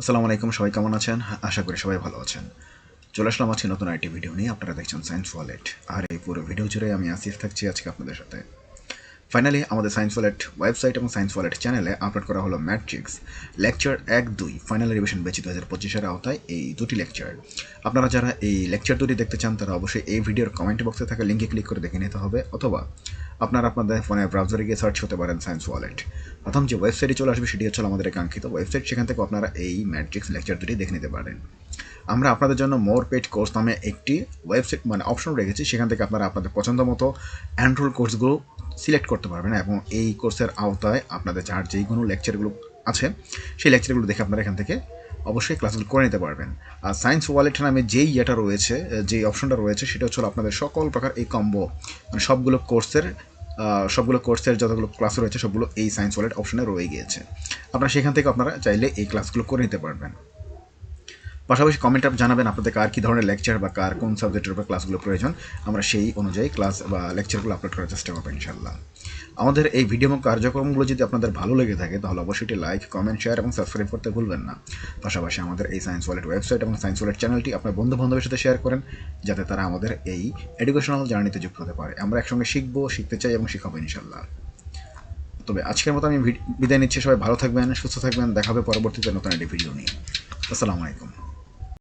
আসসালামু আলাইকুম, সবাই কেমন আছেন? আশা করি সবাই ভালো আছেন। চলে আসলাম আছি নতুন আরেকটি ভিডিও নিয়ে। আপনারা দেখছেন সায়েন্স ওয়ালেট আর এই পুরো ভিডিও জুড়ে আমি আসিফ থাকছি আজকে আপনাদের সাথে। ফাইনালি আমাদের সায়েন্স ওয়ালেট ওয়েবসাইট এবং সায়েন্স ওয়ালেট চ্যানেলে আপলোড করা হলো ম্যাট্রিক্স লেকচার এক দুই ফাইনাল রিভিশন বেচি দু হাজার পঁচিশের আওতায় এই দুটি লেকচার আপনারা যারা এই লেকচার দুটি দেখতে চান, তারা অবশ্যই এই ভিডিওর কমেন্ট বক্সে থাকা লিঙ্কে ক্লিক করে দেখে নিতে হবে, অথবা আপনারা আপনাদের ফোনে ব্রাউজারে গিয়ে সার্চ করতে পারেন সায়েন্স ওয়ালেট প্রথম যে ওয়েবসাইটে চলে আসবে, সেটি হচ্ছে আমাদের কাঙ্ক্ষিত ওয়েবসাইট সেখান থেকে আপনারা এই ম্যাট্রিক্স লেকচার দুটি দেখে নিতে পারেন। আমরা আপনাদের জন্য মোর পেড কোর্স নামে একটি ওয়েবসাইট মানে অপশন রেখেছি। সেখান থেকে আপনারা আপনাদের পছন্দ মতো অ্যান্ড্রোল কোর্সগুলো সিলেক্ট করতে পারবেন এবং এই কোর্সের আওতায় আপনাদের যার যেই কোনো লেকচারগুলো আছে, সেই লেকচারগুলো দেখে আপনারা এখান থেকে অবশ্যই ক্লাসগুলো করে নিতে পারবেন। আর সায়েন্স ওয়ালেট নামে যেই ইয়েটা রয়েছে, যেই অপশনটা রয়েছে, সেটা হচ্ছে আপনাদের সকল প্রকার এই কম্বো মানে সবগুলো কোর্সের সবগুলো কোর্সের যতগুলো ক্লাস রয়েছে, সবগুলো এই সায়েন্স ওয়ালেট অপশনে রয়ে গিয়েছে। আপনারা সেখান থেকে আপনারা চাইলে এই ক্লাসগুলো করে নিতে পারবেন। পাশাপাশি কমেন্ট আপ জানাবেন আপনাদের কার কী ধরনের লেকচার বা কার কোন সাবজেক্টের উপর ক্লাসগুলো প্রয়োজন। আমরা সেই অনুযায়ী ক্লাস বা লেকচারগুলো আপলোড করার চেষ্টা করব ইনশাল্লাহ আমাদের এই ভিডিও এবং কার্যক্রমগুলো যদি আপনাদের ভালো লেগে থাকে, তাহলে অবশ্যই লাইক কমেন্ট শেয়ার এবং সাবস্ক্রাইব করতে ভুলবেন না। পাশাপাশি আমাদের এই সায়েন্স ওয়ালেট ওয়েবসাইট এবং সায়েন্স ওয়ালেট চ্যানেলটি আপনার বন্ধু বান্ধবের সাথে শেয়ার করেন, যাতে তারা আমাদের এই এডুকেশনাল জার্নিতে যুক্ত হতে পারে। আমরা একসঙ্গে শিখব, শিখতে চাই এবং শিখাবো ইনশাল্লাহ তবে আজকের মতো আমি বিদায় নিচ্ছি। সবাই ভালো থাকবেন, সুস্থ থাকবেন। দেখাবে পরবর্তীতে নতুন একটি ভিডিও নিয়ে। আসসালামু আলাইকুম।